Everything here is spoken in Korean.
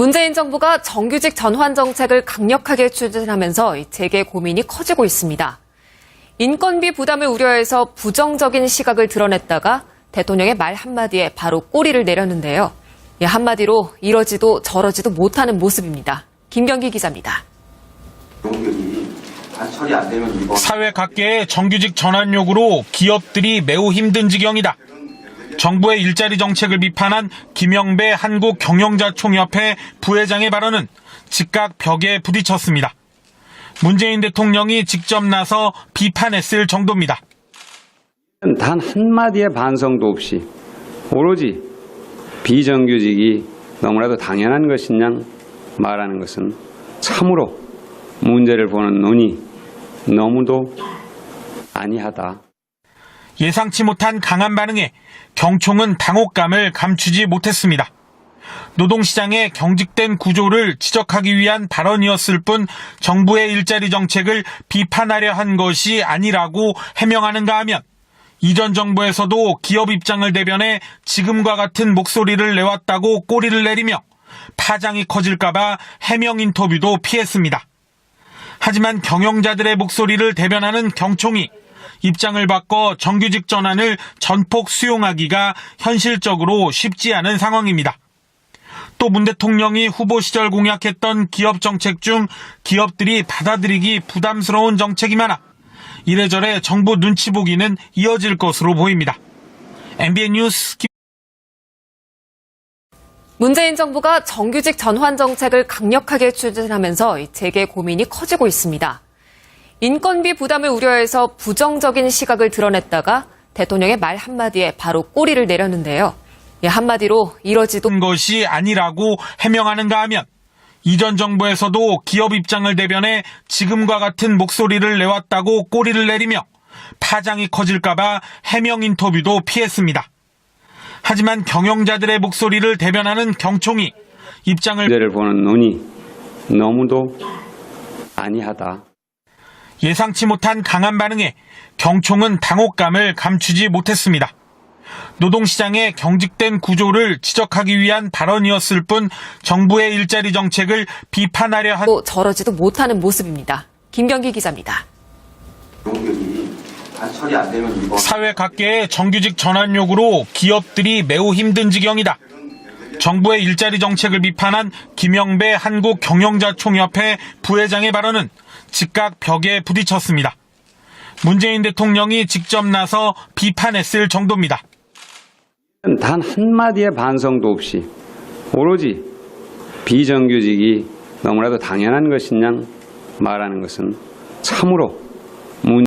문재인 정부가 정규직 전환 정책을 강력하게 추진하면서 이 재계 고민이 커지고 있습니다. 인건비 부담을 우려해서 부정적인 시각을 드러냈다가 대통령의 말 한마디에 바로 꼬리를 내렸는데요. 예, 한마디로 이러지도 저러지도 못하는 모습입니다. 김경기 기자입니다. 사회 각계의 정규직 전환 요구로 기업들이 매우 힘든 지경이다. 정부의 일자리 정책을 비판한 김영배 한국경영자총협회 부회장의 발언은 즉각 벽에 부딪혔습니다. 문재인 대통령이 직접 나서 비판했을 정도입니다. 단 한마디의 반성도 없이 오로지 비정규직이 너무나도 당연한 것이냐 말하는 것은 참으로 문제를 보는 눈이 너무도 아니하다. 예상치 못한 강한 반응에 경총은 당혹감을 감추지 못했습니다. 노동시장의 경직된 구조를 지적하기 위한 발언이었을 뿐 정부의 일자리 정책을 비판하려 한 것이 아니라고 해명하는가 하면 이전 정부에서도 기업 입장을 대변해 지금과 같은 목소리를 내왔다고 꼬리를 내리며 파장이 커질까봐 해명 인터뷰도 피했습니다. 하지만 경영자들의 목소리를 대변하는 경총이 입장을 바꿔 정규직 전환을 전폭 수용하기가 현실적으로 쉽지 않은 상황입니다. 또 문 대통령이 후보 시절 공약했던 기업 정책 중 기업들이 받아들이기 부담스러운 정책이 많아 이래저래 정부 눈치 보기는 이어질 것으로 보입니다. MBN 뉴스 김- 문재인 정부가 정규직 전환 정책을 강력하게 추진하면서 이 재계 고민이 커지고 있습니다. 인건비 부담을 우려해서 부정적인 시각을 드러냈다가 대통령의 말 한마디에 바로 꼬리를 내렸는데요. 예, 한마디로 이러지도 한 것이 아니라고 해명하는가 하면 이전 정부에서도 기업 입장을 대변해 지금과 같은 목소리를 내왔다고 꼬리를 내리며 파장이 커질까봐 해명 인터뷰도 피했습니다. 하지만 경영자들의 목소리를 대변하는 경총이 입장을 문제를 보는 눈이 너무도 아니하다. 예상치 못한 강한 반응에 경총은 당혹감을 감추지 못했습니다. 노동시장의 경직된 구조를 지적하기 위한 발언이었을 뿐 정부의 일자리 정책을 비판하려 한또 저러지도 못하는 모습입니다. 김경기 기자입니다. 사회 각계의 정규직 전환 요구로 기업들이 매우 힘든 지경이다. 정부의 일자리 정책을 비판한 김영배 한국 경영자 총협회 부회장의 발언은 즉각 벽에 부딪혔습니다. 문재인 대통령이 직접 나서 비판했을 정도입니다. 단 한마디의 반성도 없이 오로지 비정규직이 너무나도 당연한 것이냐 말하는 것은 참으로